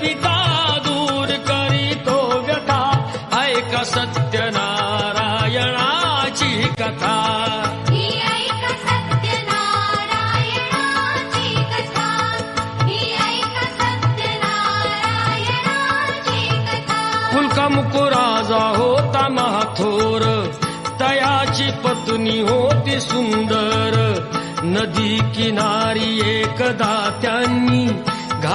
पिता दूर करी तो व्यथा। ऐक सत्यनारायणाची कथा। मुकुराजा होता महाथोर। तयाची पत्नी होती सुंदर। नदी किनारी एकदा त्यांनी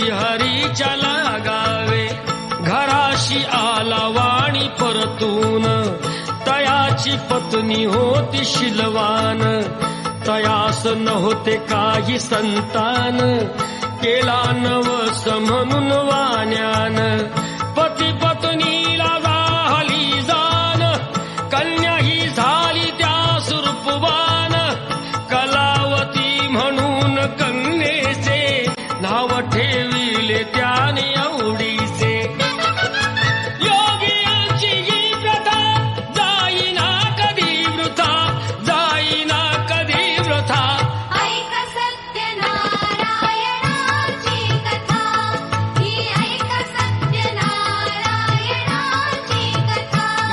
हरीच्या लागावे घराशी आला वाणी परतून. तयाची पत्नी होती शिलवान. तयास नव्हते काही संतान. केला नवस म्हणून वाण्यान. पती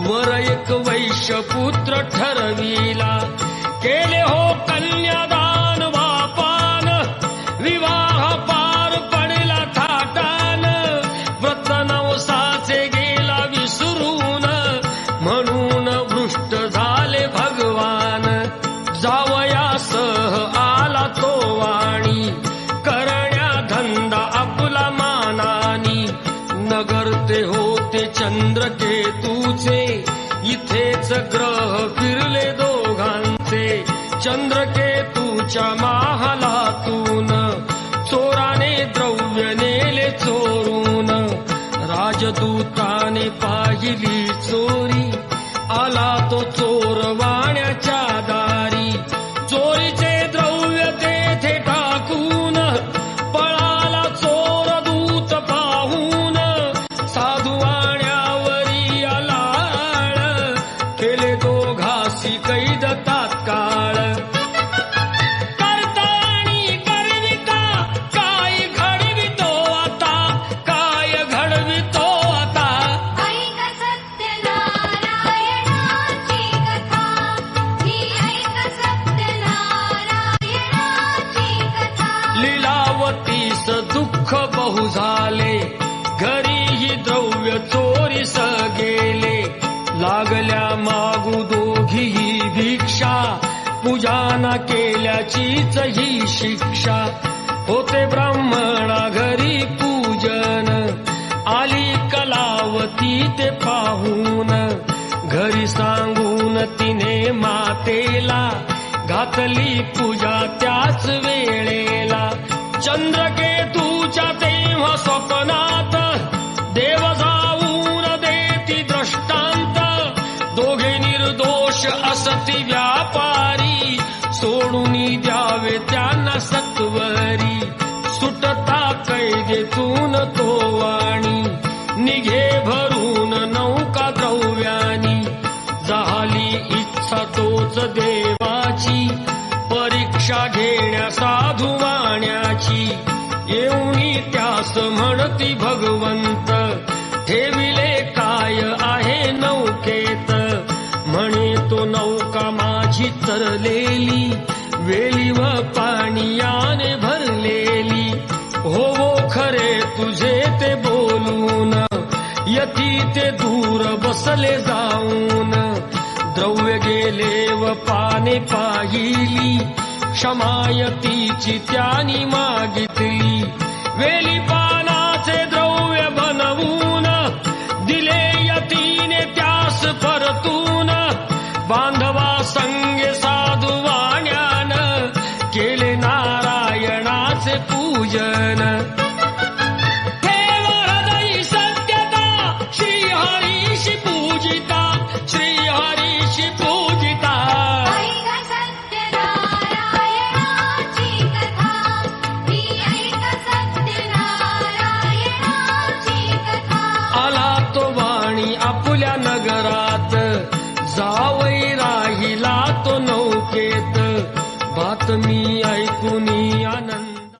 वर एक वैश्य पुत्र ठरविला. केले हो कन्यादान होते चंद्र केतूचे इथेच ग्रह फिरले दोघांचे. चंद्रकेतूच्या महालातून चोराने द्रव्य नेले चोरून. राजदूताने पाहिली चोरी. आला तो चोर वाण्याच्या काशी कैदता केल्याचीच ही शिक्षा. होते ब्राह्मणा घरी पूजन. आली कलावती ते पाहून. घरी सांगून तिने मातेला घातली पूजा त्याच वेळेला. चंद्रकेतूच्या तेव्हा स्वप्नात देव जाऊन देती दृष्टांत दोघे निर्दोष असती त्यांना सत्वरी सुटता कैदेतून तो वाणी निघे भरून नौका द्रव्यानी झाली इच्छा तोच देवाची परीक्षा घेण्या साधू वाण्याची येऊनी त्यास म्हणती भगवंत दूर बसले जाऊन. द्रव्य गेले व पाने पाहिली. क्षमायती चिनि मागित me.